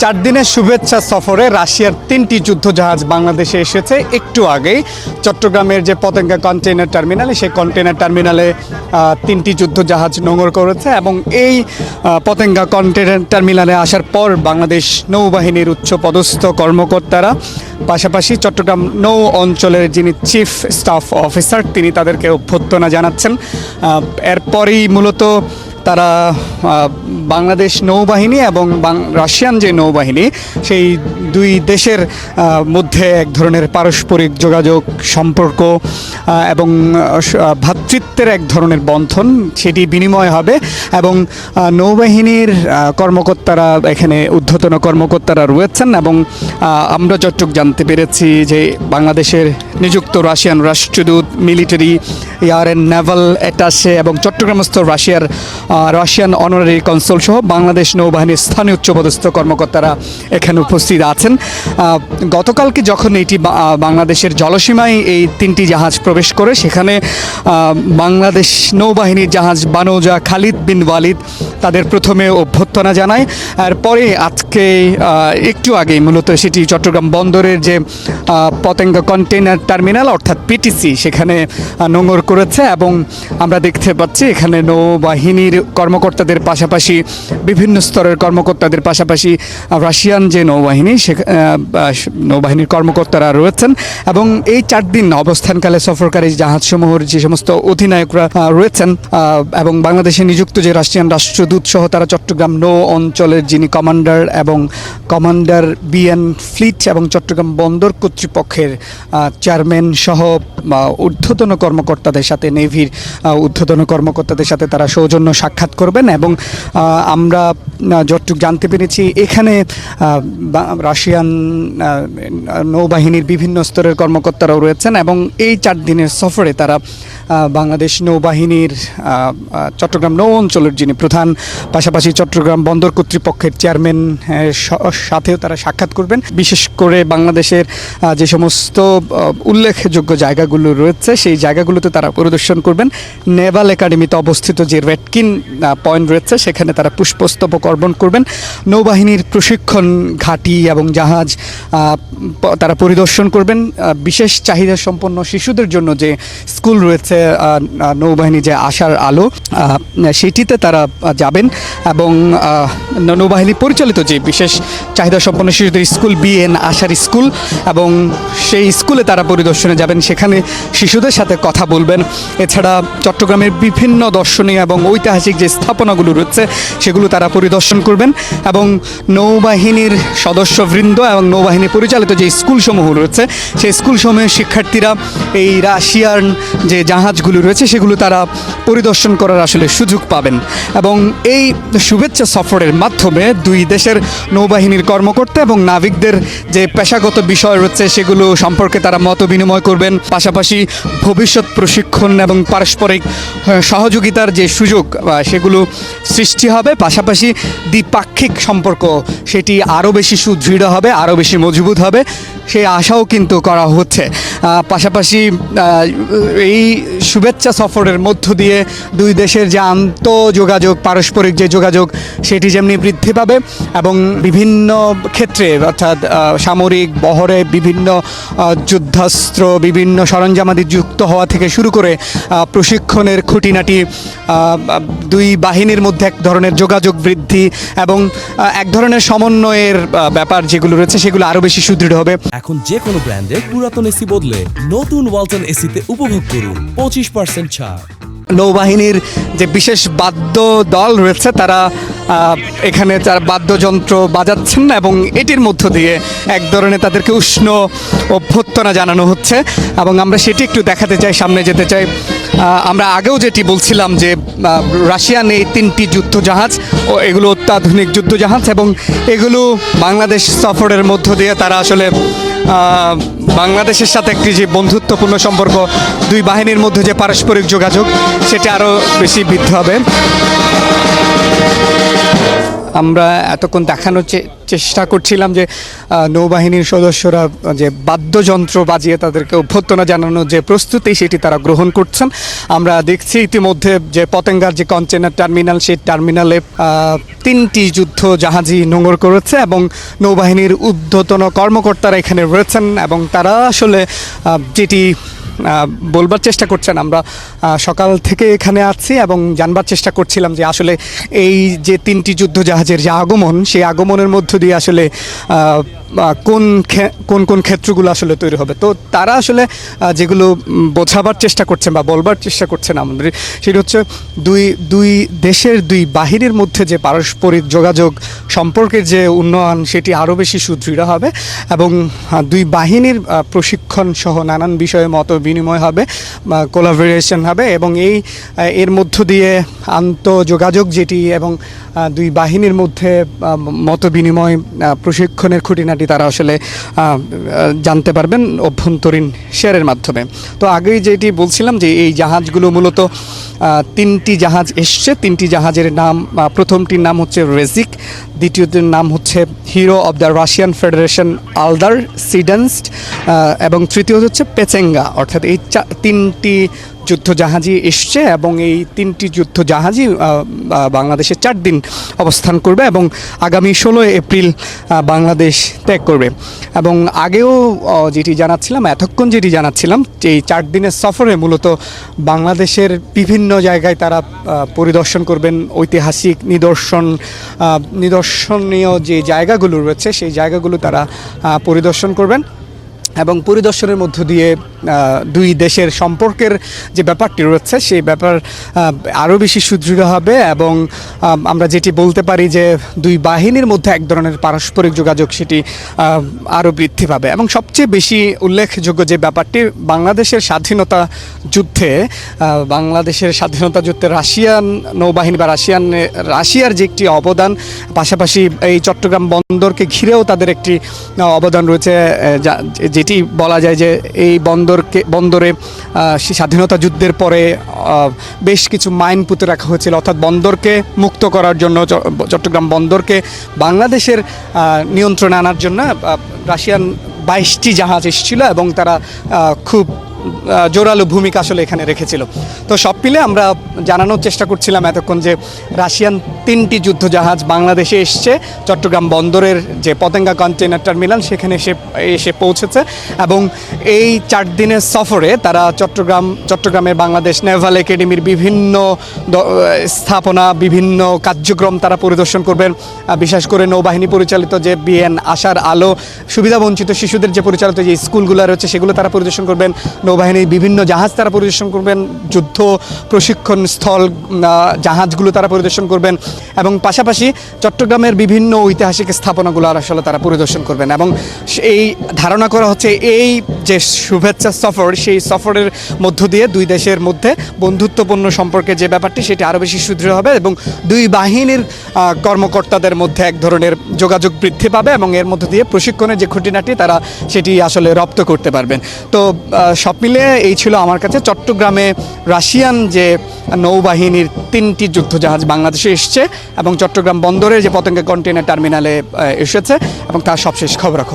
চার দিনের শুভেচ্ছা সফরে রাশিয়ার তিনটি যুদ্ধজাহাজ বাংলাদেশে এসেছে একটু আগেই। চট্টগ্রামের যে পতেঙ্গা কন্টেইনার টার্মিনালে, সেই কন্টেইনার টার্মিনালে তিনটি যুদ্ধজাহাজ নোঙর করেছে এবং এই পতেঙ্গা কন্টেইনার টার্মিনালে আসার পর বাংলাদেশ নৌবাহিনীর উচ্চপদস্থ কর্মকর্তারা, পাশাপাশি চট্টগ্রাম নৌ অঞ্চলের যিনি চিফ স্টাফ অফিসার, তিনি তাদেরকে অভ্যর্থনা জানাচ্ছেন। এরপরেই মূলত তারা বাংলাদেশ নৌবাহিনী এবং রাশিয়ান যে নৌবাহিনী, সেই দুই দেশের মধ্যে এক ধরনের পারস্পরিক যোগাযোগ, সম্পর্ক এবং ভ্রাতৃত্বের এক ধরনের বন্ধন, সেটি বিনিময় হবে এবং নৌবাহিনীর কর্মকর্তারা এখানে ঊর্ধ্বতন কর্মকর্তারা রয়েছেন এবং আমরা যতটুকু জানতে পেরেছি যে বাংলাদেশের নিযুক্ত রাশিয়ান রাষ্ট্রদূত, military air and naval attaché এবং চট্টগ্রামস্থ রাশিয়ার রাশিয়ান অনারারি কনসুল সহ বাংলাদেশ নৌবাহিনীর স্থানীয় উচ্চপদস্থ কর্মকর্তারা এখানে উপস্থিত আছেন। গতকালকে যখন এটি বাংলাদেশের জলসীমায় এই তিনটি জাহাজ প্রবেশ করে, সেখানে বাংলাদেশ নৌবাহিনীর জাহাজ বানৌজা খালিদ বিন ওয়ালিদ তাদের প্রথমে অভ্যর্থনা জানায়। আর পরে আজকে একটু আগে মূলত সেটি চট্টগ্রাম বন্দরের যে পতেঙ্গা কন্টেইনার টার্মিনাল অর্থাৎ পিটিসি সেখানে নোঙর করেছে এবং আমরা দেখতে পাচ্ছি এখানে নৌবাহিনীর কর্মকর্তাদের পাশাপাশি, বিভিন্ন স্তরের কর্মকর্তাদের পাশাপাশি রাশিয়ান যে নৌবাহিনী, সে নৌবাহিনীর কর্মকর্তারা রয়েছেন এবং এই চার দিন অবস্থানকালে সফরকারী জাহাজসমূহের যে সমস্ত অধিনায়করা রয়েছেন এবং বাংলাদেশে নিযুক্ত যে রাশিয়ান রাষ্ট্রদূত সহ তারা চট্টগ্রাম নৌ অঞ্চলের যিনি কমান্ডার এবং কমান্ডার বিএন ফ্লিট এবং চট্টগ্রাম বন্দর কর্তৃপক্ষের চেয়ারম্যান সহ ঊর্ধ্বতন কর্মকর্তাদের সাথে, নেভির ঊর্ধ্বতন কর্মকর্তাদের সাথে তারা সৌজন্য সাক্ষাৎ করবেন এবং আমরা যতটুকু জানতে পেরেছি, এখানে রাশিয়ান নৌবাহিনীর বিভিন্ন স্তরের কর্মকর্তারাও রয়েছেন এবং এই চার দিনের সফরে তারা বাংলাদেশ নৌবাহিনীর চট্টগ্রাম নৌ অঞ্চলের যিনি প্রধান পাশাপাশি চট্টগ্রাম বন্দর কর্তৃপক্ষের চেয়ারম্যান সাথেও তারা সাক্ষাৎ করবেন। বিশেষ করে বাংলাদেশের যে সমস্ত উল্লেখযোগ্য জায়গাগুলো রয়েছে, সেই জায়গাগুলোতে তারা পরিদর্শন করবেন। নেভাল একাডেমিতে অবস্থিত যে রেডকিন পয়েন্ট রয়েছে, সেখানে তারা পুষ্পস্তবক অর্পণ করবেন। নৌবাহিনীর প্রশিক্ষণ ঘাঁটি এবং জাহাজ তারা পরিদর্শন করবেন। বিশেষ চাহিদা সম্পন্ন শিশুদের জন্য যে স্কুল রয়েছে নৌবাহিনী যে আশার আলো সেটিতে তারা যাবেন এবং নৌবাহিনী পরিচালিত যে বিশেষ চাহিদা সম্পন্ন শিশুদের স্কুল বিএন আশার স্কুল এবং সেই স্কুলে তারা পরিদর্শনে যাবেন। সেখানে শিশুদের সাথে কথা বলবেন। এছাড়া চট্টগ্রামের বিভিন্ন দর্শনীয় এবং ঐতিহাসিক যে স্থাপনাগুলো রয়েছে, সেগুলো তারা পরিদর্শন করবেন এবং নৌবাহিনীর সদস্যবৃন্দ এবং নৌবাহিনী পরিচালিত যে স্কুলসমূহ রয়েছে, সেই স্কুলসমূহের শিক্ষার্থীরা এই রাশিয়ান যে জাহাজগুলো রয়েছে, সেগুলো তারা পরিদর্শন করার আসলে সুযোগ পাবেন। এবং এই শুভেচ্ছা সফরের মাধ্যমে দুই দেশের নৌবাহিনীর কর্মকর্তা এবং নাবিকদের যে পেশাগত বিষয় রয়েছে সেগুলো সম্পর্কে তারা মত বিনিময় করবেন। পাশাপাশি ভবিষ্যৎ প্রশিক্ষণ এবং পারস্পরিক সহযোগিতার যে সুযোগ সেগুলো সৃষ্টি হবে। পাশাপাশি দ্বিপাক্ষিক সম্পর্ক, সেটি আরও বেশি সুদৃঢ় হবে আরও বেশি মজবুত হবে। সেই আশাও কিন্তু করা হচ্ছে। পাশাপাশি এই শুভেচ্ছা সফরের মধ্য দিয়ে দুই দেশের যে আন্তঃযোগাযোগ, পারস্পরিক যে যোগাযোগ, সেটি যেমনি বৃদ্ধি পাবে এবং বিভিন্ন ক্ষেত্রে, অর্থাৎ সামরিক বহরে বিভিন্ন যুদ্ধাস্ত্র, বিভিন্ন সরঞ্জামাদি যুক্ত হওয়া থেকে শুরু করে প্রশিক্ষণের খুঁটিনাটি দুই বাহিনীর মধ্যে এক ধরনের যোগাযোগ বৃদ্ধি এবং এক ধরনের সমন্বয়ের ব্যাপার যেগুলো রয়েছে সেগুলো আরও বেশি সুদৃঢ় হবে। এখন যে কোনো ব্র্যান্ডের পুরাতন এসি বদলে নতুন ওয়ালটন এসিতে উপভোগ করুন পঁচিশ পার্সেন্ট ছাড়। নৌবাহিনীর যে বিশেষ বাদ্য দল রয়েছে, তারা এখানে তার বাদ্যযন্ত্র বাজাচ্ছেন এবং এটির মধ্য দিয়ে এক ধরনের তাদেরকে উষ্ণ অভ্যর্থনা জানানো হচ্ছে এবং আমরা সেটি একটু দেখাতে চাই, সামনে যেতে চাই। আমরা আগেও যেটি বলছিলাম যে রাশিয়ান এই তিনটি যুদ্ধজাহাজ ও এগুলো অত্যাধুনিক যুদ্ধজাহাজ এবং এগুলো বাংলাদেশ সফরের মধ্য দিয়ে তারা আসলে বাংলাদেশের সাথে একটি যে বন্ধুত্বপূর্ণ সম্পর্ক, দুই বাহিনীর মধ্যে যে পারস্পরিক যোগাযোগ, সেটা আরও বেশি বৃদ্ধি হবে। আমরা এতক্ষণ দেখানোর চেষ্টা করছিলাম যে নৌবাহিনীর সদস্যরা যে বাদ্যযন্ত্র বাজিয়ে তাদেরকে অভ্যর্থনা জানানোর যে প্রস্তুতি সেটি তারা গ্রহণ করছেন। আমরা দেখছি ইতিমধ্যে যে পতেঙ্গার যে কন্টেনার টার্মিনাল, সেই টার্মিনালে তিনটি যুদ্ধ জাহাজই নোঙর করেছে এবং নৌবাহিনীর ঊর্ধ্বতন কর্মকর্তারা এখানে রয়েছেন এবং তারা আসলে যেটি বলবার চেষ্টা করছেন। আমরা সকাল থেকে এখানে আছি এবং জানবার চেষ্টা করছিলাম যে আসলে এই যে তিনটি যুদ্ধ জাহাজের যে আগমন, সেই আগমনের মধ্য দিয়ে আসলে কোন ক্ষে- কোন কোন ক্ষেত্রগুলো আসলে তৈরি হবে। তো তারা আসলে যেগুলো বোঝাবার চেষ্টা করছেন বা বলবার চেষ্টা করছেন আমাদের, সেটা হচ্ছে দুই দুই দেশের দুই বাহিনীর মধ্যে যে পারস্পরিক যোগাযোগ সম্পর্কের যে উন্নয়ন, সেটি আরও বেশি সুদৃঢ় হবে এবং দুই বাহিনীর প্রশিক্ষণ সহ নানান বিষয়ে মত বিনিময় হবে কোলাবোরেশন হবে এবং এই এর মধ্য দিয়ে আন্তঃযোগাযোগ যেটি এবং দুই বাহিনীর মধ্যে মত বিনিময় প্রশিক্ষণের খুঁটিনাটি তারা আসলে জানতে পারবেন অভ্যন্তরীণ শেয়ারের মাধ্যমে। তো আগেই যেটি বলছিলাম যে এই জাহাজগুলো মূলত তিনটি জাহাজ এসছে। তিনটি জাহাজের নাম প্রথমটির নাম হচ্ছে রেজিক, দ্বিতীয়টির নাম হচ্ছে hero of the Russian Federation Aldar Tsydenzhapov এবং তৃতীয় হচ্ছে পেচেঙ্গা। অর্থাৎ এই তিনটি যুদ্ধ জাহাজই এসছে এবং এই তিনটি যুদ্ধ জাহাজই আহ, আহ, বাংলাদেশে চার দিন অবস্থান করবে এবং আগামী ষোলো এপ্রিল বাংলাদেশ ত্যাগ করবে। এবং আগেও যেটি জানাচ্ছিলাম এতক্ষণ যেটি জানাচ্ছিলাম এই চার দিনের সফরে মূলত বাংলাদেশের বিভিন্ন জায়গায় তারা পরিদর্শন করবেন ঐতিহাসিক নিদর্শন নিদর্শনীয় যে জায়গাগুলো রয়েছে সেই জায়গাগুলো তারা পরিদর্শন করবেন। এবং পরিদর্শনের মধ্য দিয়ে দুই দেশের সম্পর্কের যে ব্যাপারটি রয়েছে, সেই ব্যাপার আরও বেশি সুদৃঢ় হবে এবং আমরা যেটি বলতে পারি যে দুই বাহিনীর মধ্যে এক ধরনের পারস্পরিক যোগাযোগ সেটি আরও বৃদ্ধি পাবে। এবং সবচেয়ে বেশি উল্লেখযোগ্য যে ব্যাপারটি, বাংলাদেশের স্বাধীনতা যুদ্ধে বাংলাদেশের স্বাধীনতা যুদ্ধে রাশিয়ান নৌবাহিনী বা রাশিয়ান, রাশিয়ার যে একটি অবদান, পাশাপাশি এই চট্টগ্রাম বন্দরকে ঘিরেও তাদের একটি অবদান রয়েছে যেটি বলা যায় যে এই বন্দরকে, বন্দরে স্বাধীনতা যুদ্ধের পরে বেশ কিছু মাইন পুঁতে রাখা হয়েছিল। অর্থাৎ বন্দরকে মুক্ত করার জন্য চট্টগ্রাম বন্দরকে বাংলাদেশের নিয়ন্ত্রণে আনার জন্য রাশিয়ান বাইশটি জাহাজ এসেছিল এবং তারা খুব জোরালো ভূমিকা আসলে এখানে রেখেছিল। তো সব মিলে আমরা জানানোর চেষ্টা করছিলাম এতক্ষণ যে রাশিয়ান তিনটি যুদ্ধ জাহাজ বাংলাদেশে এসছে, চট্টগ্রাম বন্দরের যে পতেঙ্গা কন্টেনার টার্মিনাল, সেখানে এসে এসে পৌঁছেছে এবং এই চার দিনের সফরে তারা চট্টগ্রাম, চট্টগ্রামের বাংলাদেশ নেভাল একাডেমির বিভিন্ন স্থাপনা, বিভিন্ন কার্যক্রম তারা পরিদর্শন করবেন। বিশেষ করে নৌবাহিনী পরিচালিত যে বিএন আশার আলো, সুবিধাবঞ্চিত শিশুদের যে পরিচালিত যে স্কুলগুলো রয়েছে, সেগুলো তারা পরিদর্শন করবেন। নৌবাহিনীর বিভিন্ন জাহাজ তারা পরিদর্শন করবেন, যুদ্ধ প্রশিক্ষণ স্থল জাহাজগুলো তারা পরিদর্শন করবেন এবং পাশাপাশি চট্টগ্রামের বিভিন্ন ঐতিহাসিক স্থাপনাগুলো আসলে তারা পরিদর্শন করবেন এবং এই ধারণা করা হচ্ছে এই যে শুভেচ্ছা সফর, সেই সফরের মধ্য দিয়ে দুই দেশের মধ্যে বন্ধুত্বপূর্ণ সম্পর্কে যে ব্যাপারটি, সেটি আরও বেশি সুদৃঢ় হবে এবং দুই বাহিনীর কর্মকর্তাদের মধ্যে এক ধরনের যোগাযোগ বৃদ্ধি পাবে এবং এর মধ্য দিয়ে প্রশিক্ষণের যে খুঁটিনাটি, তারা সেটি আসলে রপ্ত করতে পারবেন। তো সব মিলে এই ছিল আমার কাছে চট্টগ্রামে রাশিয়ান যে নৌবাহিনীর তিনটি যুদ্ধজাহাজ বাংলাদেশে এসছে এবং চট্টগ্রাম বন্দরের যে পতঙ্গা কন্টেনার টার্মিনালে এসেছে এবং তার সবশেষ খবরাখবর।